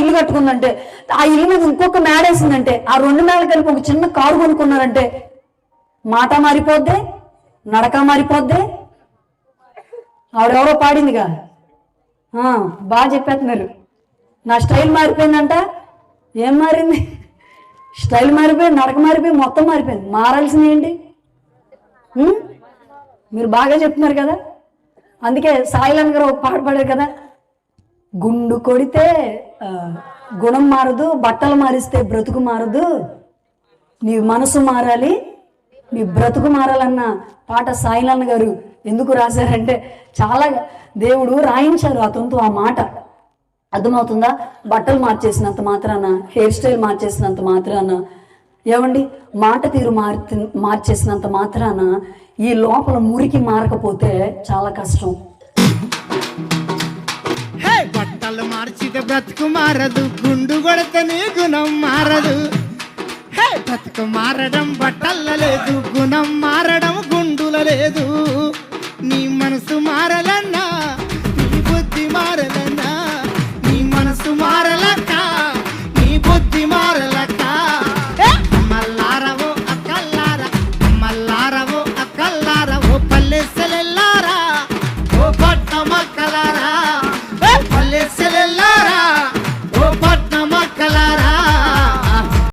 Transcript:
ఇల్లు కట్టుకుందంటే ఆ ఇల్లు మీద ఇంకొక మేడ వేసిందంటే ఆ రెండు మేడలు కలిపి ఒక చిన్న కారు కొనుక్కున్నారంటే మాట మారిపోద్ది నడక మారిపోద్ది? ఆవిడెవరో పాడిందిగా. బాగా చెప్పేస్తున్నారు. నా స్టైల్ మారిపోయిందంట. ఏం మారింది? స్టైల్ మారిపోయింది నడక మారిపోయింది మొత్తం మారిపోయింది. మారాల్సింది ఏంటి? మీరు బాగా చెప్తున్నారు కదా. అందుకే సాయిలాన్ గారు ఒక పాట పాడారు కదా. గుండు కొడితే గుణం మారదు బట్టలు మారిస్తే బ్రతుకు మారదు. నీ మనసు మారాలి నీ బ్రతుకు మారాలన్న పాట సాయిలాన్ గారు ఎందుకు రాశారంటే చాలా దేవుడు రాయించారు అతనితో ఆ మాట. అర్థమవుతుందా? బట్టలు మార్చేసినంత మాత్రాన హెయిర్ స్టైల్ మార్చేసినంత మాత్రాన ఏమండి? మాట తీరు మార్చి మార్చేసినంత మాత్రాన ఈ లోపల మురికి మారకపోతే చాలా కష్టం. తల మార్చితే బ్రతుకు మారదు గుండు కొడతనే గుణం మారదు. బ్రతుకు మారడం బట్టల్ల లేదు గుణం మారడం గుండుల లేదు. నీ మనసు మారలన్నా నీ బుద్ధి మారదు